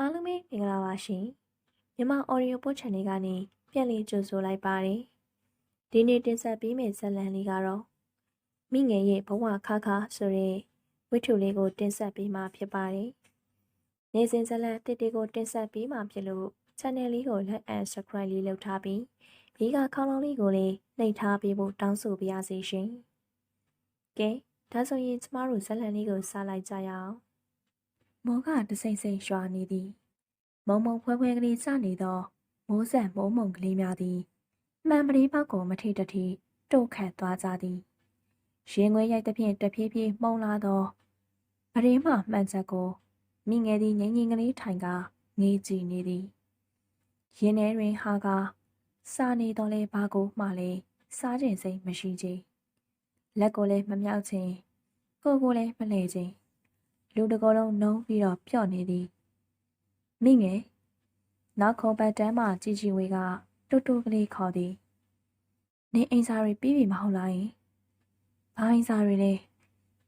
အားလုံးပဲမင်္ဂလာပါရှင်မြန်မာ audio book channel ကနေပြန်လည်ကြိုဆိုလိုက်ပါတယ်ဒီနေ့တင်ဆက်ပေးမယ့်ဇာတ်လမ်းလေးကတော့မိငယ်ရဲ့ဘဝခါခါဆိုတဲ့ဝိထုလေးကို တင်ဆက်ပေးမှာဖြစ်ပါတယ်နေစဉ်ဇာတ်လမ်းတစ်တီကိုတင်ဆက်ပေးမှာဖြစ်လို့ channel လေးကို like and subscribe လေးလုပ်ထားပြီးဒီကခေါင်းလုံးလေးကိုလည်းနှိပ်ထားပေးဖို့တောင်းဆိုပါရစေရှင်ကဲဒါဆိုရင်ကျမတို့ဇာတ်လမ်းလေးကိုစလိုက်ကြရအောင် မောကတစိမ့်စိမ့်ရွာနေသည် မုံမုံဖွဲဖွဲကလေးစနေသောမိုးဆက်မိုးမုံကလေးများသည်မှန်ပရိပောက်ကိုမထိတထိတုတ်ခတ်သွားကြသည်ရင်ငွေရိုက်သဖြင့်တဖြည်းဖြည်းမှုံလာသောပရိမမှန်ချက်ကိုမိငယ်သည်ငိမ့်ငိမ့်ကလေးထိုင်ကငေးကြည့်နေသည်ရင်ထဲတွင်ဟာကစားနေတော့လဲဘာကိုမှလည်းစားခြင်းစိတ်မရှိချေလက်ကိုလည်းမမြောက်ခြင်းကိုယ်ကိုလည်းမလဲခြင်း လူတစ်ကိုယ်လုံးနှုံးပြီးတော့ပြော့နေသည်မိငယ်နောက်ခုံပတ်တန်းမှជីជីဝေကတူတူကလေးခေါ်သည်နင်းအိမ်စာတွေပြီးပြီမဟုတ်လားယင်ဘာအိမ်စာတွေလဲ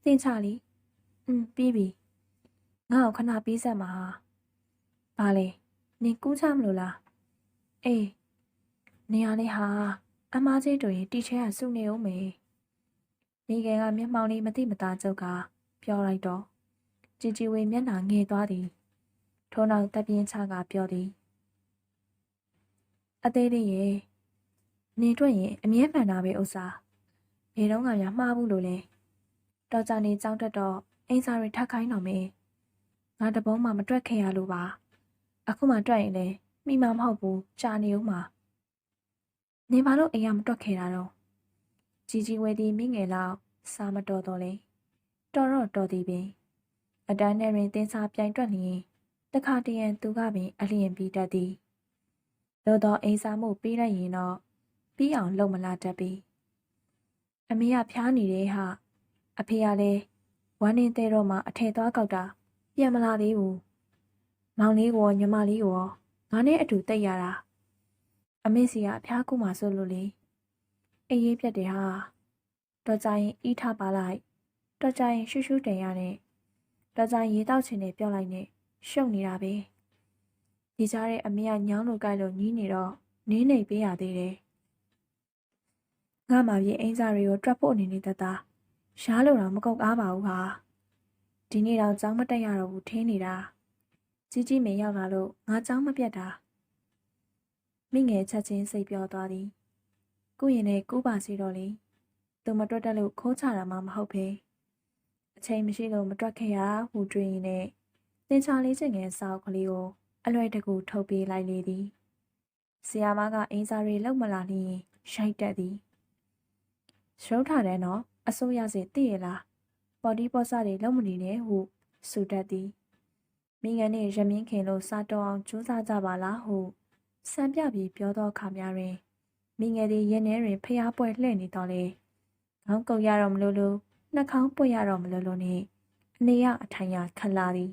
သင်ချလီอืมပြီးပြီငါ့ကိုခဏပြီးဆက်မှာဟာဘာလဲနင်ကူးချမလို့လားအေးနေရာလေးဟာအမားကြီးတို့ရင်တီချဲကစုနေအောင်မေမိငယ်ကမျက်မှောင်လေးမတိမသားကျုပ်ကပြောလိုက်တော့ ကြည်ကြည်ဝေမျက်နှာငယ်သွားသည်ထို့နောက်တပ်ပြင်းချကပြောသည်အသေးလေးရေနေတွေ့ရင်အမြဲမှန်တာပဲဥစ္စာဘယ်တော့မှမမှားဘူးလို့လဲတော်ကြနေကြောင်းတက်တော့အင်းစားတွေထပ်ခိုင်းတော့မေငါတပုံးမှမတွက်ခဲ့ရလို့ပါအခုမှတွက်ရင်လည်းမိမမဟုတ်ဘူးကြာနေဦးမှာနေပါလို့အိမ်ကမတွက်ခဲ့တာတော့ជីជីဝေသည်မိငယ်လောက်စားမတော်တော့လေတော်တော့တော်သည်ပင် အတန်းနဲ့တွင်တင်းစားပြိုင်တွက်လျင်တခါတရံသူကပင်အလျင်ပြီးတတ်သည်သို့သောအိမ်စားမှုပြီးလိုက်ရင်တော့ပြီးအောင်လုံမလာတတ်ပြီအမေကဖျားနေတယ်ဟာအဖေကလည်းဝမ်းနေသေးတော့မှအထည်သွားကောက်တာပြန်မလာသေးဘူးမောင်လေးကောညီမလေးကောငါနဲ့အတူတိတ်ရတာအမေစီကအဖျားကူမှဆိုလို့လေအေးရေးပြတ်တယ်ဟာတော့ကြရင်ဤထားပါလိုက်တော့ကြရင်ရှူးရှူးတင်ရတဲ့ တော်ကြရေတောက်ချင်တယ်ပြောလိုက်နဲ့ရှုပ်နေတာပဲဒီကြားတဲ့အမေကညောင်းလိုကြိုက်လို့ညီးနေတော့နင်းနေပေးရသေးတယ်ငါမှပြေအင်းစားတွေကိုတွက်ဖို့အနေနဲ့တသားရှားလို့တော့မကုတ်ကားပါဘူးဟာဒီနေ့တော့ကြောင်းမတက်ရတော့ဘူးထင်းနေတာကြီးကြီးမင်းရောက်လာလို့ငါကြောင်းမပြတ်တာမိငယ်ချက်ချင်းစိတ်ပြောသွားသည်ကိုရင်နဲ့ကိုပါစီတော့လေသူမတွက်တက်လို့ခိုးချတာမှမဟုတ်ပဲ အချိန်မရှိလို့မတွက်ခဲ့ရဟူတွေးရင်နဲ့သင်္ချာလေးချင်းငယ်စောက်ကလေးကိုအလွယ်တကူထုတ်ပေးလိုက်လေသည်ဆီယာမကအင်းစားတွေလောက်မလာလျင်ရိုက်တက်သည်ရုပ်ထားတယ်နော်အစိုးရစစ်သိရလားပေါ်ဒီပေါ်စားတွေလုံးမနေနဲ့ဟုဆိုတတ်သည်မိငန်းနဲ့ရမင်းခင်လို့စားတော်အောင်ကြိုးစားကြပါလားဟုစံပြပြီးပြောသောအခါများတွင်မိငယ်သည်ရင်ထဲတွင်ဖျားပွဲလှည့်နေတော့လေငေါင်းကုတ်ရတော့မလို့လို့ နှာခေါင်းပွက်ရတော့မလို့လို့နဲ့အနေရအထိုင်ရခလာသည်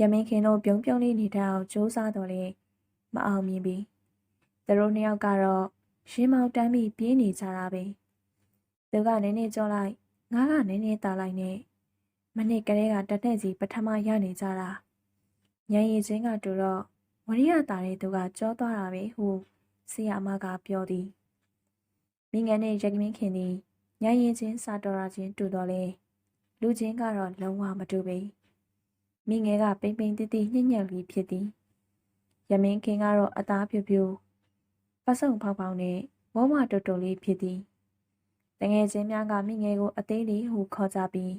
ရမင်းခင်တို့ပြုံးပြုံးလေးနေတောင်စူးစားတော့လေမအောင်မြင်ပြီသူတို့နှစ်ယောက်ကတော့ရင်းမောက်တမ်းပြီးပြေးနေကြတာပဲသူကနည်းနည်းကြောလိုက်ငါကနည်းနည်းတာလိုက်နဲ့မနစ်ကလေးကတတဲ့စီပထမရနေကြတာညံရည်ချင်းကတူတော့ဝရိယတာတဲ့သူကကြောသွားတာပဲဟုဆီယာမကပြောသည်မိငန်းနဲ့ရကမင်းခင်သည် ညရင်ချင်းစာတော်ရာချင်းတူတော်လဲလူချင်းကတော့လုံးဝမတူပေမိငယ်ကပိမ့်ပိမ့်တိတိညံ့ညံ့လေးဖြစ်သည်ရမင်းခင်ကတော့အသားဖြူဖြူပစုံဖောက်ဖောက်နဲ့ဝဝတူတူလေးဖြစ်သည်တငယ်ချင်းများကမိငယ်ကိုအသေးလေးဟုခေါ်ကြပြီး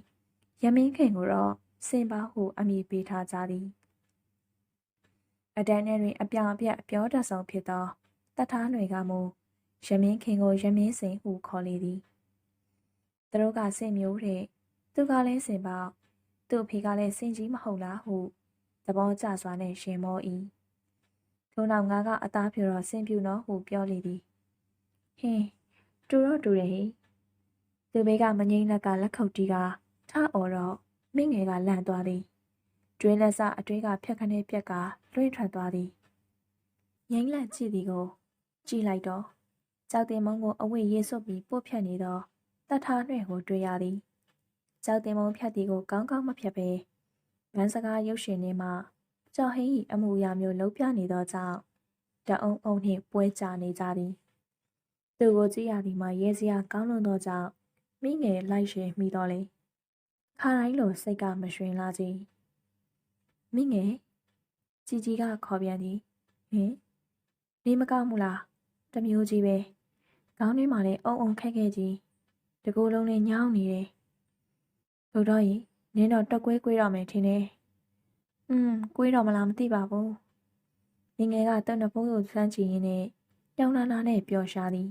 ရမင်းခင်ကိုတော့စင်ပါဟုအမည်ပေးထားကြသည်အတန်းထဲတွင်အပြောင်အပြက်အပြောတဆုံဖြစ်သောတတ်ထားတွေကမူရမင်းခင်ကိုရမင်းစိန်ဟုခေါ်လေသည် သူတို့ကစင်မျိုးတဲ့သူကလည်းစင်ပေါသူ့အဖေကလည်းစင်ကြီးမဟုတ်လားဟုသဘောကျစွာနဲ့ရှင်မော၏ထို့နောက်ငါကအသားဖြူတော့စင်ပြူနော်ဟုပြောလေသည်ဟင်းတူတော့တူတယ်ဟိသူဘေးကမငိမ့်လက်ကလက်ခုပ်တီးကထအော်တော့မင်းငယ်ကလန့်သွားသည်ကျွေးလက်စအတွေးကဖြက်ခနဲ့ပြက်ကလွှင့်ထွက်သွားသည်ငိမ့်လက်ကြည့်သည်ကို ကြည့်လိုက်တော့ကြောက်တင်မုံကိုအဝိရေဆွတ်ပြီးပို့ဖြတ်နေတော့ တတ်ထားနှဲ့ကိုတွေ့ရသည်ကြောက်တင်မုံဖြတ်သည်ကိုကောင်းကောင်းမဖြတ်ပဲမဗန်းစကားရုပ်ရှင်တွေမှာကြော်ဟင်းဤအမှုအရာမျိုးလုံးပြနေသောကြောင့်တအုံအုံနှင့်ပွဲကြနေကြသည်သူကိုကြည့်ရသည်မှာရဲစရာကောင်းလွန်သောကြောင့်မိငယ်လိုက်ရွှေမိတော်လေခါတိုင်းလိုစိတ်ကမရွှင်လာကြီးမိငယ်ជីជីကခေါ်ပြန်သည်ဟင်နေမကောက်ဘူးလားတမျိုးကြီးပဲခေါင်းထဲမှာလည်းအုံအုံခက်ခဲကြီး တကူလုံးလေးညောင်းနေတယ်ဘုတော်ကြီးနင်းတော့တက်ကွဲကွေးတော့မယ်ထင်တယ်อืมကွေးတော့မလားမသိပါဘူးငငယ်ကတန်တပိုးကိုစမ်းကြည့်ရင်းနဲ့တောင်းနာနာနဲ့ပျော်ရှာသည်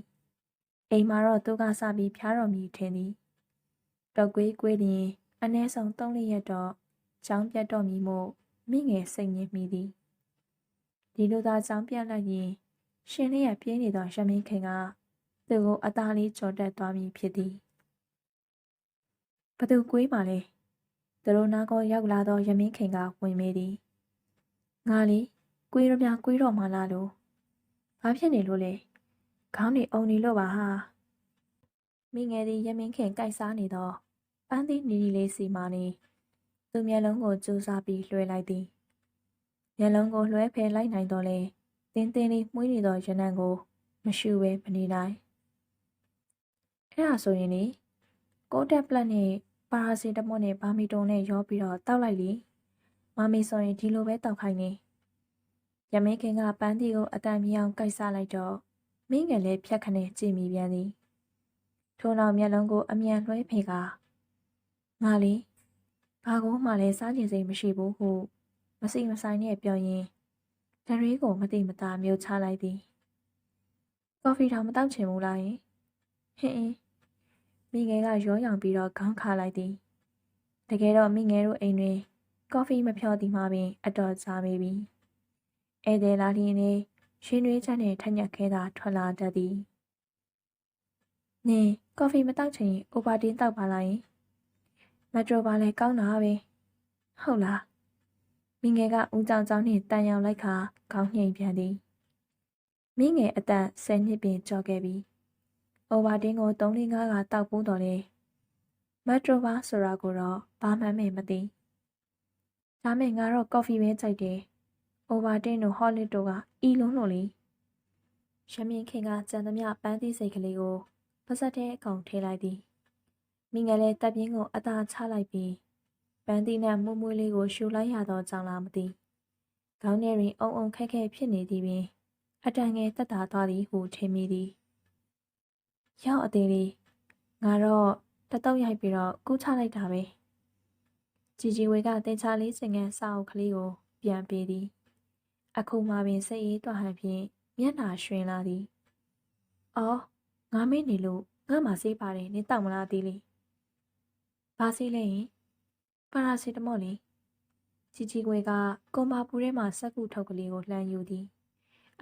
အိမ်မှာတော့သူကစပြီးဖျားတော်မူထင်သည်တော့ကွေးကွေးရင်အ ਨੇ ဆုံး၃လရက်တော့ချောင်းပြတ်တော့မည်မို့မိငယ်စိတ်ညစ်မိသည်ဒီလိုသာချောင်းပြတ်လိုက်ရင်ရှင်လေးရပြင်းနေသောရမင်းခင်ကသူ့ကိုအသားလေးကြော်တက်သွားမည်ဖြစ်သည် ဘသူကွေးမှလဲသူတို့နာကောရောက်လာသောရမင်းခင်ကဝင်မေးသည်ငါလေကွေးရမြကွေးတော့မှလားလို့ဘာဖြစ်နေလို့လဲခေါင်းနေအုံနေလို့ပါဟာမိငယ်သည်ရမင်းခင်ကြိုက်စားနေသောပန်းသီးနီနီလေးစီမာနေသူမျက်လုံးကိုကြိုးစားပြီးလွှဲလိုက်သည်မျက်လုံးကိုလွှဲဖယ်လိုက်နိုင်တော့လေတင်းတင်းလေးမှုေးနေသောရနံကို မရှူဘဲမနေနိုင်အဲ့ဒါဆိုရင်လေကိုတက်ပလက်နဲ့ ပါရာစီတမွတ်နဲ့ဘာမီတုံနဲ့ရောပြီးတော့တောက်လိုက်လေမမီဆိုရင်ဒီလိုပဲတောက်ခိုင်းနေရမင်းခင်ကပန်းတီကိုအတန်မြောင်ကိုက်စားလိုက်တော့မင်းငယ်လည်းဖြတ်ခနဲ့ကြည့်မိပြန်သည်ထို့နောက်မျက်လုံးကို အမြန်လွှဲဖေကငါလေဘာကိုမှလည်းစားကျင်စိတ်မရှိဘူးဟုမစိမဆိုင်နဲ့ပြောရင်ဒရီကိုမတိမတာမျိုးချလိုက်သည်ကော်ဖီတောင်မတောက်ချင်ဘူးလားယင်ဟင်းအင်း မိငယ်ကရောရောင်ပြီးတော့ခေါင်းခါလိုက်သည်တကယ်တော့မိငယ်တို့အိမ်တွင်ကော်ဖီမဖြောသည်မှပင်အတော်ကြာမိပြီဧည့်သည်လာလျင်နေရှင်ရွေးချက်နဲ့ထညက်ခဲသာထွက်လာတတ်သည်နင်ကော်ဖီမတောက်ချင်ရင်အိုဘာတင်းတောက်ပါလားယင်မက်ထရိုပါလဲကောင်းတာပဲဟုတ်လားမိငယ်ကဦးကြောင်ကြောင်နှင့်တန်ရောင်လိုက်ခါခေါင်းညှိန်ပြန်သည်မိငယ်အသက်၁၀နှစ်ပင်ကျော်ခဲ့ပြီ အိုဘာတင်းကို3လ5ကတောက်ပိုးတော်လေမက်ထရိုပါဆိုတာကိုတော့ဘာမှမမသိဒါမဲ့ငါတော့ကော်ဖီပဲကြိုက်တယ်အိုဘာတင်းတို့ဟော်လစ်တို့ကအီလုံးလို့လေရမင်းခင်ကကြံသမျှပန်းသီးစိတ်ကလေးကိုပါဇက်တဲ့အကောင်ထည့်လိုက်သည်မိငယ်လည်းတပ်ပြင်းကိုအသာချလိုက်ပြီးပန်းသီးနဲ့မှုမွေးလေးကိုရှူလိုက်ရသောကြောင့်လားမသိခေါင်းထဲတွင်အုံအုံခက်ခဲဖြစ်နေသည်ပင်အတန်ငယ်တက်တာသွားသည်ဟုထင်မိသည် ရောက်အသေးလေးငါတော့တတုတ်ရိုက်ပြီးတော့ကူးချလိုက်တာပဲជីជីဝေကတင်ချလေးစင်ငန်းစာအုပ်ကလေးကိုပြန်ပေးသည်အခုမှပင်စိတ်အေးသွားဟန်ဖြင့်မျက်နှာရွှင်လာသည်အော်ငါမေးနေလို့ငါမှစေးပါတယ်နေတောက်မလားသေးလေဘာစေးလဲရင်ပါရာစီတမော့လေជីជីခွေကကွန်ပါပူထဲမှာစက်ကူထုတ်ကလေးကိုလှမ်းယူသည်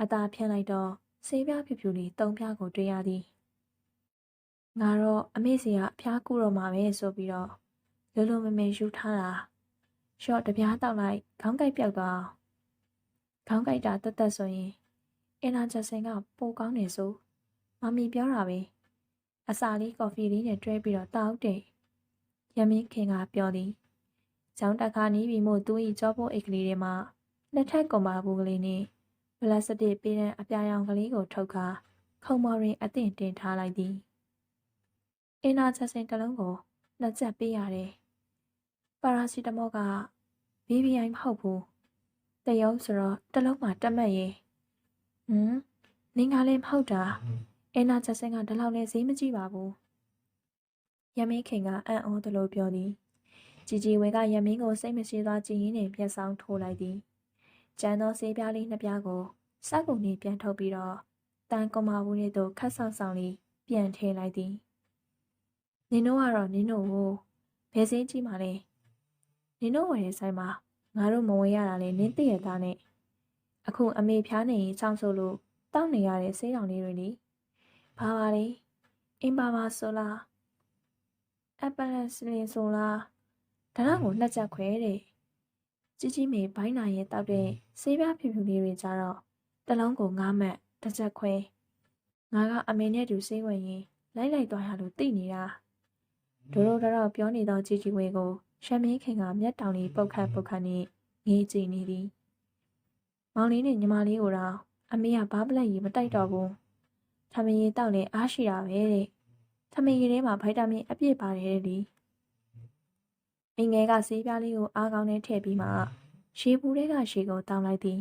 အသာဖြန့်လိုက်တော့ဆေးပြားဖြူဖြူလေးတုံပြားကိုတွေ့ရသည် ငါတော့အမေစီကအဖျားကူတော့မှာပဲဆိုပြီးတော့လိုလိုမမေယူထားတာရှော့တပြားတောက်လိုက်ခေါင်းကိုက်ပြောက်သွားခေါင်းကိုက်တာတက်တက်ဆိုရင်အင်နာချက်စင်ကပိုကောင်းနေဆိုမမီပြောတာပဲအစာလေးကော်ဖီလေးနဲ့တွဲပြီးတော့တောက်တယ်ရမင်းခင်ကပြောသည်။ကျောင်းတက်ခါနီးပြီမို့သူ၏ကြောပိုးအိတ်ကလေးထဲမှာလက်ထက်ကွန်ပါဘူးကလေးနဲ့ပလတ်စတစ်ပေးတဲ့အပြာရောင်ကလေးကိုထုတ်ခါခုံမော်ရင်အသင့်တင်ထားလိုက်သည်။ အင်းနာချက်စင်တစ်လုံးကိုနှစ်ချက်ပေးရတယ်။ပါရာစီတမော့က BBI မဟုတ်ဘူး။တရုံးဆိုတော့တစ်လုံးမှတက်မှတ်ရေ။ဟမ်နင်ကလည်းမဟုတ်တာ။အင်းနာချက်စင်ကဒီလောက်နဲ့ဈေးမကြည့်ပါဘူး။ရမင်းခင်ကအံ့ဩသလိုပြောသည်။ជីជីဝေကရမင်းကိုစိတ်မရှိသောကြည်ရင်းနဲ့ပြန်ဆောင်ထိုးလိုက်သည်ကျန်သောဆေးပြားလေးနှစ်ပြားကိုစက်ကုန်နဲ့ပြန်ထုတ်ပြီးတော့တန်ကွန်မာဘူးလေးတို့ခတ်ဆောင်ဆောင်လေးပြန်ထည့်လိုက်သည် နင်တို့ကတော့နင်တို့ကိုဘယ်စင်းကြည့်မှလဲနင်တို့ဝယ်တဲ့ဆိုင်မှာငါတို့မဝင်ရတာလေနင်းသိရတာနဲ့အခုအမေဖျားနေရင်ချောင်းဆိုလို့တောက်နေရတဲ့ဆေးတောင်လေးတွေလေဘာပါလဲအင်ပါပါဆိုလားအပလန်စလင်ဆိုလားဒါတော့ကိုနှစ်ချက်ခွဲတဲ့ကြီးကြီးမေဘိုင်းနာရဲ့တောက်တဲ့ဆေးပြားဖြူဖြူလေးတွေကြတော့တလုံးကိုငားမှတ်တစ်ချက်ခွဲငါကအမေနဲ့တူဆေးဝင်ရင်လိုက်လိုက်သွားရလို့သိနေတာ ဒိုးဒိုးတော့ပြောနေသောကြီးကြီးဝေကိုရှမ်းမင်းခင်ကမျက်တောင်လေးပုတ်ခတ်ပုတ်ခတ်နဲ့ငေးကြည့်နေသည်မောင်လေးနဲ့ညီမလေးကိုတော့အမေကဘားပလက်ကြီးမတိုက်တော့ဘူးထမင်းရည်တောက်လဲအားရှိတာပဲတဲ့ထမင်းရည်ထဲမှာဗိုက်တာမင်အပြည့်ပါတယ်လေအင်ငယ်ကဆေးပြားလေးကိုအားကောင်းနဲ့ထည့်ပြီးမှရှေးဘူးတွေကရှေးကိုတောင်းလိုက်သည်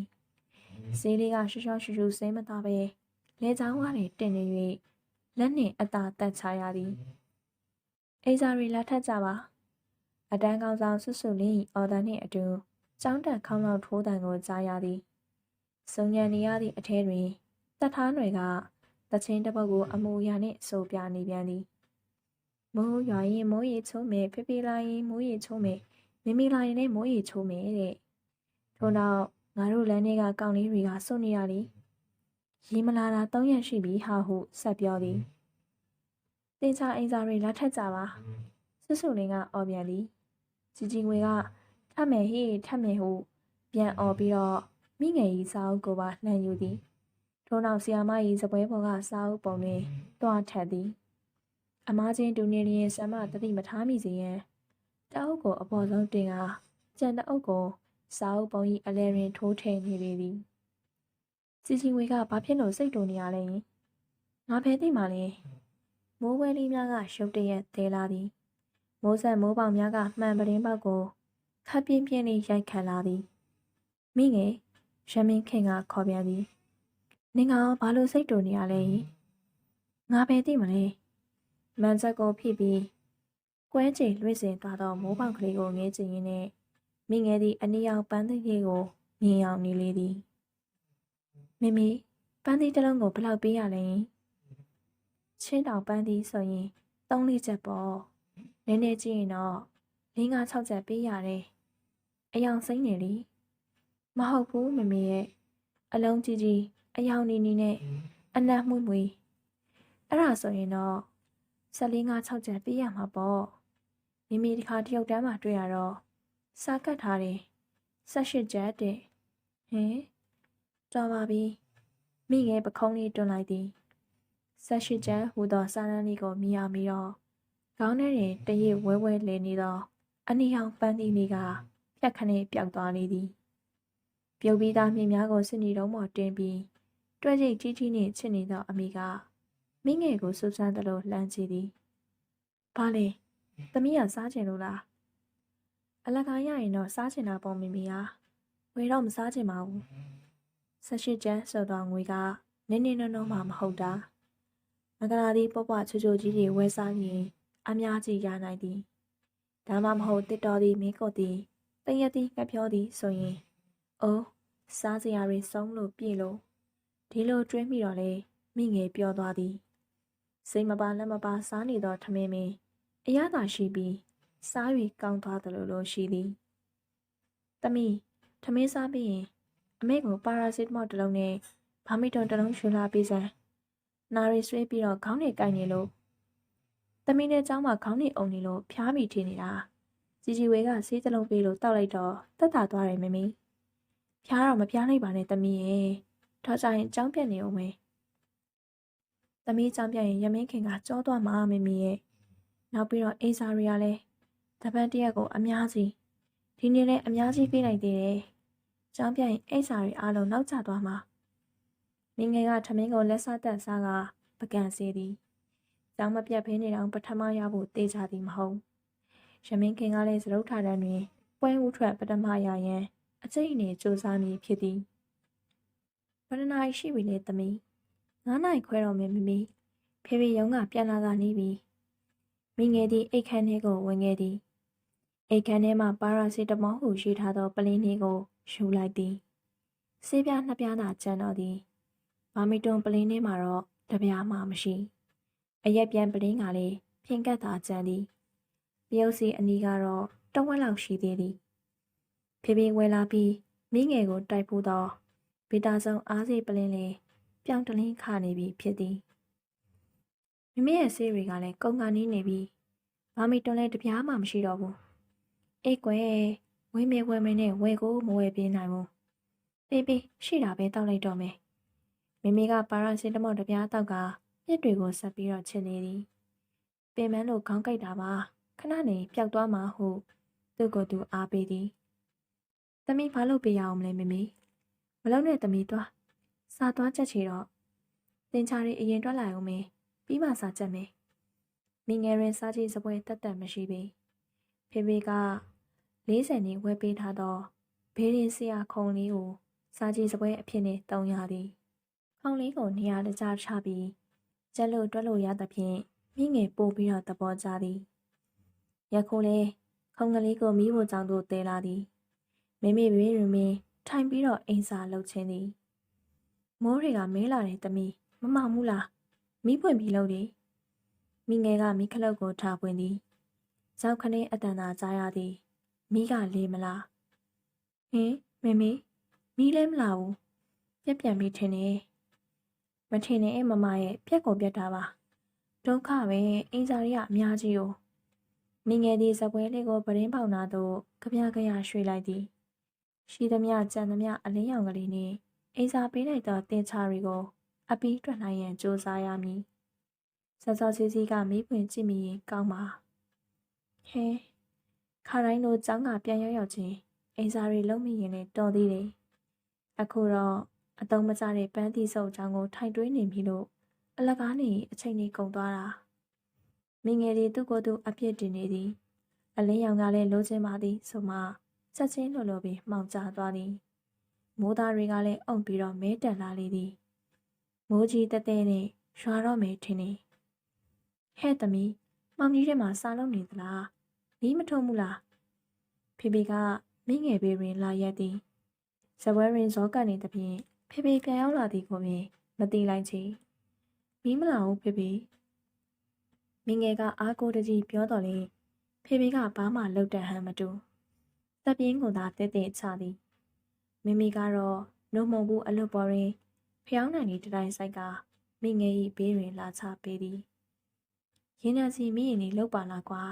ဆေးလေးကရှော့ရှော့ရှူရှူစိမ့်မသားပဲလဲချောင်းကနေတင်နေ၍လက်နှင့်အသာတက်ချရသည် အိဇာရီလက်ထက်ကြပါအတန်းကောင်းဆောင်ဆွဆွလေးအော်ဒါနှင့်အတူចောင်းတက်ခေါင်းလောက်ထိုးတန်ကိုကြားရသည်စုံညံနေရသည့်အထဲတွင်တထားຫນွေကတချင်းတစ်ပုတ်ကိုအမူအရာနှင့်ဆိုပြနေပြန်သည်မိုးရွာရင်မိုးရေချိုးမယ်ဖေဖေလာရင်မိုးရေချိုးမယ်မိမိလာရင်လည်းမိုးရေချိုးမယ်တဲ့ထို့နောက်ငါတို့လမ်းထဲကကောင်းလေးတွေကစွန့်နေရသည်ရီမလာတာ၃ရက်ရှိပြီဟာဟုဆက်ပြောသည် တင်ချအင်စာတွေလက်ထက်ကြပါဆွဆွလင်းကအော်ပြန်သည်ជីជីငွေကထပ်မယ်ဟေးထပ်မယ်ဟုပြန်អော်ပြီးတော့မိငယ်ကြီးစာအုပ်ကိုပါလှန်ယူသည်ထို့နောက်ဆီယာမကြီးစပွဲပေါ်ကစာအုပ်ပုံတွင်တွားထက်သည်အမားချင်းတူနေလျင်ဆမ်မတတိမထားမိစေရန်တအုပ်ကိုအပေါ်ဆုံးတင်ကကြံတအုပ်ကိုစာအုပ်ပုံကြီးအလဲတွင်ထိုးထည့်နေပေသည်စီစီဝေကဘာဖြစ်လို့စိတ်တူနေရလဲယင်ငါဖဲသိမှလဲ မိုးဝဲလေးများကရှုပ်တရက်သေးလာသည်မိုးဆက်မိုးပေါင်များကမှန်ပရင်ပေါက်ကိုခပ်ပြင်းပြင်းလေးရိုက်ခတ်လာသည်မိငယ်ရမင်းခင်ကခေါ်ပြန်သည်နင်ကရောဘာလို့စိတ်တူနေရလဲငါပဲသိမလဲမန်ဆက်ကိုဖိပြီးကွဲချိန်လွှင့်စင်သွားတော့မိုးပေါက်ကလေးကိုငဲချင်ရင်းနဲ့မိငယ်သည်အနီရောင်ပန်းသီးလေးကိုမြင်အောင်နေလေသည်မိမိပန်းသီးတစ်လုံးကိုဘယ်လောက်ပေးရလဲ ချင်းတောင်ပန်းသီးဆိုရင်၃လေးချက်ပေါ့နည်းနည်းကြည့်ရင်တော့၄၅၆ချက်ပေးရတယ်အယောင်စိမ့်နေလीမဟုတ်ဘူးမမေရဲ့အလုံးကြီးကြီးအယောင်နေနေနဲ့အနက်မှုမွေအဲ့ဒါဆိုရင်တော့14 5 6ချက်ပေးရမှာပေါ့မိမိဒီခါတရုတ်တန်းမှာတွေ့ရတော့စာကတ်ထားတယ်18ချက်တဲ့ဟင်တော်ပါပြီမိငယ်ပခုံးလေးတွန်းလိုက်သည် 18ချက်ဟူသောစာရန်လေးကိုမြင်ရပြီးတော့ခေါင်းထဲတွင်တရစ်ဝဲဝဲလဲနေသောအနီအောင်ပန်းသီးလေးကဖြတ်ခနဲ့ပျောက်သွားလေသည်ပြုတ်ပြီးသားမြင်များကိုစစ်နေတော့မှတင်ပြီးတွဲကြိတ်ကြီးကြီးနှင့်ချစ်နေသောအမိကမိငယ်ကိုစူးစမ်းသလိုလှမ်းကြည့်သည်။ဘာလဲ။သမီးကစားချင်လို့လား။အလကားရရင်တော့စားချင်တာပေါ့မိမိဟာ။ဝေတော့မစားချင်ပါဘူး။ဆက်ရှိကျန်းဆိုတော့ငွေကနင်းနေနှုံနှုံမှမဟုတ်တာ။ မကလာသည်ပွားပွားချွချွကြီးတွေဝဲစားရင်အများကြီးရနိုင်သည်။ဒါမှမဟုတ်တစ်တော်သည်မင်းကိုသည်တရက်သည်ငှက်ပြောသည်ဆိုရင်အိုးစားစရာတွေဆုံးလို့ပြေလို့ဒီလိုတွေးမိတော့လေမိငယ်ပြောသွားသည်စိတ်မပါလက်မပါစားနေသောထမင်းမင်းအရသာရှိပြီးစား၍ကောင်းသွားသလိုလိုရှိသည်တမီထမင်းစားပြီးရင်အမေကိုပါရာစီတမော့တစ်လုံးနဲ့ဗာမီတွန်တစ်လုံးယူလာပေးစမ်း နာရီဆွေးပြီးတော့ခေါင်းနဲ့ကိုက်နေလို့တမီနဲ့เจ้าမှာခေါင်းနဲ့အုံနေလို့ဖျားမိထင်နေတာជីជីဝေကဆေးတစ်လုံးပေးလို့တောက်လိုက်တော့တက်တာသွားတယ်မမီဖျားတော့မဖျားလိုက်ပါနဲ့တမီရဲ့ထောက်ကြရင်ကြောင်းပြက်နေအောင်မယ်သမီးကြောင့်ပြရင်ရမင်းခင်ကကြောသွားမှာမမီရဲ့နောက်ပြီးတော့အိစာရီကလည်းတပတ်တရက်ကိုအများကြီးဒီနေ့လည်းအများကြီးပြေးလိုက်သေးတယ်ကြောင်းပြရင်အိစာရီအားလုံးနောက်ကျသွားမှာ မင်းငယ်ကထမင်းကိုလက်စားတက်စားကပကံစေသည်ကြောင်းမပြတ်ဖင်းနေတော့ပထမရဖို့တေးချသည်မဟုတ်ရမင်းခင်ကလည်းစရုပ်ထာတန်းတွင်ပွဲဥထွက်ပထမရရန်အကျိတ်အနေစူးစမ်းမည်ဖြစ်သည်ဘယ်နှနာရီရှိပြီလဲသမီး9နိုင်ခွဲတော့မယ်မမီဖေဖေရုံးကပြန်လာကနေပြီမိငယ်သည်အိတ်ခမ်းထဲကိုဝင်ခဲ့သည်အိတ်ခမ်းထဲမှပါရာစီတမောဟုရှိထားသောပလင်းလေးကိုယူလိုက်သည်ဆေးပြားနှစ်ပြားသာကျန်တော့သည် ဘာမီတွန်ပလင်းထဲမှာတော့တပြားမှမရှိအရက်ပြန်ပလင်းကလည်းဖြင်ကတ်သာကျန်သည်ပြုတ်စီအနီးကတော့တဝက်လောက်ရှိသေးသည်ဖေဖေဝဲလာပြီးမိငယ်ကိုတိုက်ဖို့သောဗီတာဆုံအားစီပလင်းလေးပြောင်းတလင်းခနေပြီဖြစ်သည်မိမိရဲ့ဆေးတွေကလည်းကုံကနေနေပြီဘာမီတွန်လဲတပြားမှမရှိတော့ဘူးအေးကွယ်ဝင်းမဲဝဲမဲနဲ့ဝဲကိုမဝဲပြေးနိုင်ဘူးပေးပေးရှိတာပဲတောက်လိုက်တော့မယ် မိမိကပါရာစီတမော့တပြားတောက်ကပြစ်တွေကိုဆက်ပြီးတော့ချစ်နေသည်ပင်မန်းလို့ခေါင်းကိုက်တာပါခဏနေပျောက်သွားမှာဟုသူ့ကိုယ်သူအားပေးသည်။သမီးဘာလို့ပေးရအောင်မလဲမမေ။မလုံးနဲ့သမီးသွား။စာသွားချက်ချေတော့တင်ချာရီအရင်တွက်လိုက်အောင်မေပြီးမှစာချက်မေ။မိငယ်ရင်စားကြည့်စပွဲတက်တက်မရှိပေ။ဖေဖေက40နှစ်ဝယ်ပေးထားသောဘေးရင်ဆရာခုံလေးကိုစားကြည့်စပွဲအဖြစ်နဲ့တုံရသည်။ ခုံလေးကိုနေရာတကျချပြီးကျက်လို့တွက်လို့ရသဖြင့်မိငယ်ပို့ပြီးတော့သဘောကျသည်။ယခုလေခုံကလေးကိုမိဖို့ကြောင့်တို့တဲလာသည်မိမိဘေးရင်မင်းထိုင်ပြီးတော့အိမ်စာလှုပ်ခြင်းသည်မိုးတွေကမဲလာတယ်တမီးမမမှုလားမိပွင့်ပြီးလို့ဒီမိငယ်ကမိခလုတ်ကိုထားပွင့်သည်ဇောက်ခနဲ့အတန်သာကြားရသည်မိကလေးမလားဟင်မေမေမိလည်းမလာဘူးပြက်ပြန်ပြီးထင်နေ မထင်နဲ့မမရဲ့ပြက်ကိုပြက်တာပါဒုက္ခပဲအင်းစာရီကအများကြီးကိုမိငယ်ဒီစပွဲလေးကိုပရင်းပေါင်နာသို့ကြပြကြရရွှေ့လိုက်သည်ရှိသမျှကြံသမျှအလင်းရောင်ကလေးနှင့်အိမ်စာပေးလိုက်သောတင်ချာတွေကိုအပီးတွက်နိုင်ရန်ကြိုးစားရမည်စောစောစီစီကမေးပွင့်ကြည့်မိရင်ကောင်းပါဟဲခါတိုင်းလိုကျောင်းကပြန်ရောက်ရောက်ချင်းအိမ်စာတွေလုံးမိရင်လည်းတော်သေးတယ်အခုတော့ အတုံးမကျတဲ့ပန်းသီးစုပ်ချောင်းကိုထိုင်တွေးနေပြီလို့အလကားနေအချိန်ကြီးကုန်သွားတာမိငယ်လေးသူ့ကိုယ်သူအပြစ်တင်နေသည် အလင်းရောင်ကလည်းလိုချင်ပါသည်ဆိုမှချက်ချင်းလိုလိုပြီးမှောင်ကျသွားသည်မိုးသားတွေကလည်းအုံပြီးတော့မဲတက်လာလေသည်မိုးကြီးတဲတဲနဲ့ရွာတော့မယ်ထင်နေဟဲ့သမီးမောင်ကြီးထဲမှာစားလုံးနေသလားမီးမထုံးဘူးလားဖေဖေကမိငယ်ပေးရင်လာရက်သည်ဇပွဲရင်ဇောကန်နေသဖြင့် ဖေဖေပြန်ရောက်လာသည်ကိုပင်မသိလိုက်ချေမီးမလာဘူးဖေဖေမိငယ်ကအားကိုတကြီးပြောတော်လေဖေဖေကဘာမှလှုပ်တတ်ဟန်မတူတပ်ပြင်းကိုသာတဲတဲချသည်မိမိကတော့နှုတ်မုံဘူးအလွတ်ပေါ်တွင်ဖျောင်းနိုင်နေတတိုင်းဆိုင်ကမိငယ်၏ဘေးတွင်လာချပေးသည်ရင်းနှစီမိရင်နေလောက်ပါလားကွာ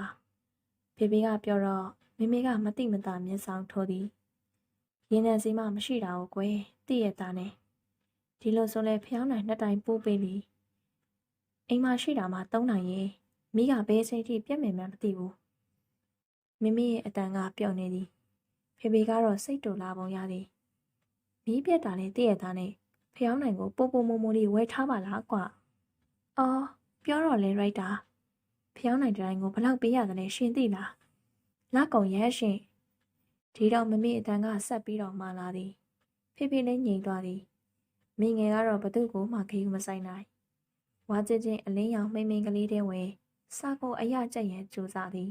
ဖေဖေကပြောတော့မိမိကမတိမတာမျက်စောင်းထိုးသည် ရင်းနှစီမှမရှိတာကိုကွယ်သိရတာနဲ့ဒီလိုဆိုလဲဖျောင်းနိုင်နှစ်တိုင်ပိုးပေးလီအိမ်မှာရှိတာမှသုံးနိုင်ရင်မိကဘယ်ချိန်ထိပြက်မယ်မှမသိဘူးမိမိရဲ့အတန်ကပျော့နေသည်ဖေဖေကတော့စိတ်တူလာပုံရသည်မီးပြက်တာနဲ့တည့်ရသားနဲ့ဖျောင်းနိုင်ကိုပိုပိုမိုမိုလေးဝဲထားပါလားကွာအော်ပြောတော့လဲရိုက်တာဖျောင်းနိုင်တိုင်းကိုဘလောက်ပေးရတယ်လဲရှင်သိလားလက်ကုံရဲရှင် ဒီတော့မမေအတန်ကဆက်ပြီးတော့မှလာသည်ဖေဖေလည်းငြိမ်သွားသည်မိငယ်ကတော့ဘသူ့ကိုမှခေယူမဆိုင်နိုင်ဝါကျချင်းအလင်းရောင်မိမ့်မိန်ကလေးတဲ့ဝင်စာကိုအရကြက်ရန်ကြိုးစားသည်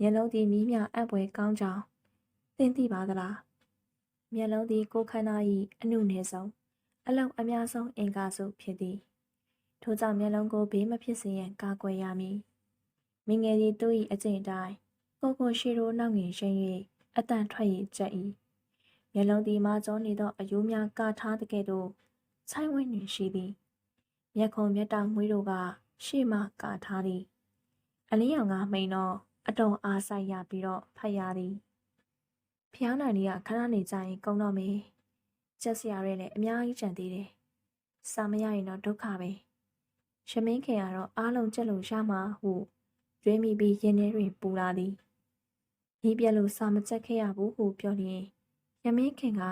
မျက်လုံးသည်မီးမြအံ့ပွဲကောင်းကြောင်သင်သိပါသလားမျက်လုံးသည်ကိုယ်ခန္ဓာ၏အနုနယ်ဆုံးအလုံးအများဆုံးအင်္ဂါစုဖြစ်သည်ထို့ကြောင့်မျက်လုံးကိုဘေးမဖြစ်စေရန်ကာကွယ်ရမည်မိငယ်သည်သူ့၏အကျင့်အတိုင်းကိုကိုရှိရိုးနောက်ငင်ရှိ၍ အတန်ထွက်၍ကြက်၏မျက်လုံးသည်မကျောနေသောအယိုးများကာထားတဲ့ကဲ့သို့ခြိုင်းဝင်းတွင်ရှိသည်မျက်ခုံမျက်တောင်မွေးတို့ကရှေ့မှကာထားသည်အလင်းရောင်ကမိန်တော့အတော်အားဆိုင်ရပြီးတော့ဖတ်ရသည်ဖျောင်းနိုင်လေးကခဏနေကြရင်ကုံတော့မေချက်စရာတွေလည်းအများကြီးကြံသေးတယ်စာမရရင်တော့ဒုက္ခပဲရှမင်းခင်ကတော့အားလုံးကြက်လို့ရမှာဟုကျွေးမိပြီးရင်ထဲတွင်ပူလာသည် မိပြက်လို့စာမချက်ခဲ့ရဘူးဟုပြောလျင်ရမင်းခင်က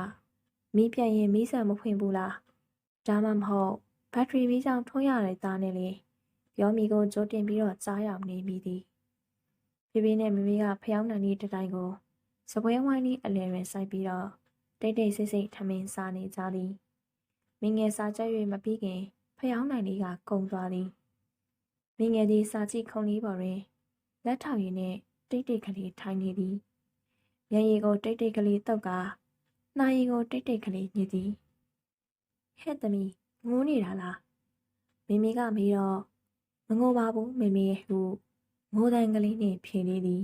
မိပြက်ရင်မိဆန်မဖွင့်ဘူးလားဒါမှမဟုတ်ဘက်ထရီမီးကြောင့်ထွန်းရတဲ့သားနဲ့လေပြောမိကိုကြိုးတင်ပြီးတော့ကြားရောက်နေမိသည်ဖေဖေနဲ့မမေကဖျောင်းနိုင်တဲ့တိုင်ကိုစပွဲဝိုင်းဤအလယ်တွင်စိုက်ပြီးတော့တိတ်တိတ်ဆိတ်ဆိတ်ထမင်းစားနေကြသည်မင်းငယ်စားကြ၍မပြီးခင်ဖျောင်းနိုင်လေးကကုံသွားသည်မင်းငယ်သည်စာကြည့်ခုံလေးပေါ်တွင်လက်ထောက်ရည်နှင့် တိတ်တိတ်ကလေးထိုင်နေသည်မျက်ရည်ကိုတိတ်တိတ်ကလေးတုပ်ကာနှာရည်ကိုတိတ်တိတ်ကလေးညစ်သည်ဟဲ့သမီးငိုးနေတာလားမိမိကမေးတော့မငိုပါဘူးမိမိရဲ့ဟုငိုတန်ကလေးနှင့်ဖြေလေးသည်